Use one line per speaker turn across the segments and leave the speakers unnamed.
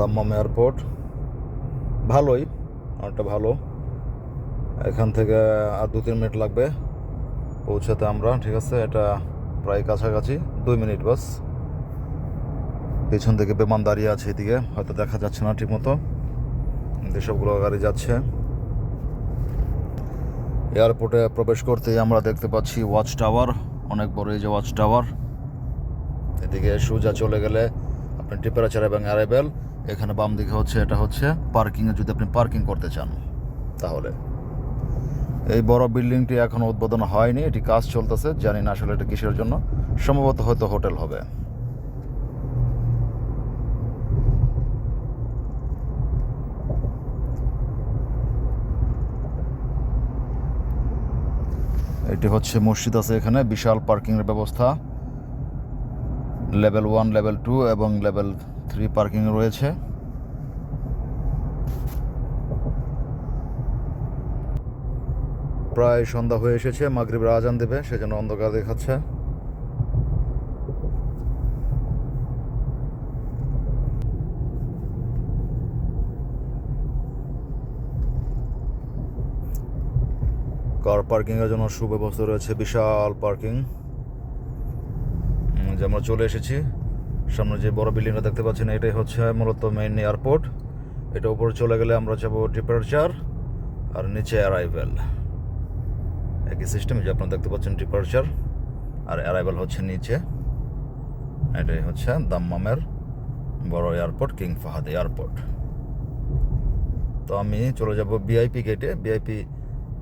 Dammam airport ভালোই, অনেকটা ভালো। এখান থেকে আর দু তিন মিনিট লাগবে পৌঁছাতে আমরা, ঠিক আছে? এটা প্রায় কাছাকাছি, দুই মিনিট বাস। পেছন থেকে বিমান দাঁড়িয়ে আছে এদিকে, হয়তো দেখা যাচ্ছে না ঠিকমতো। যেসবগুলো গাড়ি যাচ্ছে। এয়ারপোর্টে প্রবেশ করতেই আমরা দেখতে পাচ্ছি ওয়াচ টাওয়ার অনেক বড় এই যে ওয়াচ টাওয়ার এদিকে সুজা চলে গেলে আপনি টেম্পারেচার এবং অ্যারাইভেল এখানে বাম দিকে হচ্ছে, এটা হচ্ছে পার্কিংয়ে যদি আপনি পার্কিং করতে চান, তাহলে। এই বড় বিল্ডিংটি এখনও উদ্বোধন হয়নি, এটি কাজ চলতেছে, জানি না আসলে এটা কিসের জন্য। সম্ভবত হয়তো হোটেল হবে। এটি হচ্ছে মসজিদ আছে এখানে, বিশাল পার্কিংয়ের ব্যবস্থা। লেভেল ওয়ান, লেভেল টু এবং লেভেল থ্রি পার্কিং রয়েছে। প্রায় সন্ধ্যা হয়ে এসেছে, মাগরিবের আজান দেবে, সেজন্য অন্ধকার দেখাচ্ছে। কার পার্কিংয়ের জন্য সুব্যবস্থা রয়েছে, বিশাল পার্কিং যে আমরা চলে এসেছি, সামনে যে বড় বিল্ডিংটা দেখতে পাচ্ছেন, এটাই হচ্ছে মূলত মেইন এয়ারপোর্ট এটা উপরে চলে গেলে আমরা যাব ডিপারচার আর নিচে অ্যারাইভেল একই সিস্টেম যে আপনারা দেখতে পাচ্ছেন ডিপারচার আর অ্যারাইভেল হচ্ছে নিচে। এটাই হচ্ছে দাম্মামের বড় এয়ারপোর্ট কিং ফাহাদ এয়ারপোর্ট তো আমি চলে যাব বিআইপি গেটে বিআইপি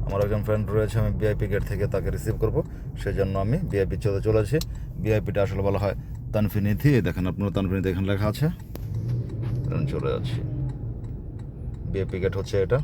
আমার একজন ফ্রেন্ড রয়েছে, আমি বিআইপি গেট থেকে তাকে রিসিভ করব। সেই জন্য আমি বিআইপি চলে চলে চলেছি। বিআইপিটা আসলে বলা হয় তানফিনিথি দেখেন, আপনারা তানফিনিথি এখানে লেখা আছে। চলে যাচ্ছি। বিআইপি গেট হচ্ছে এটা।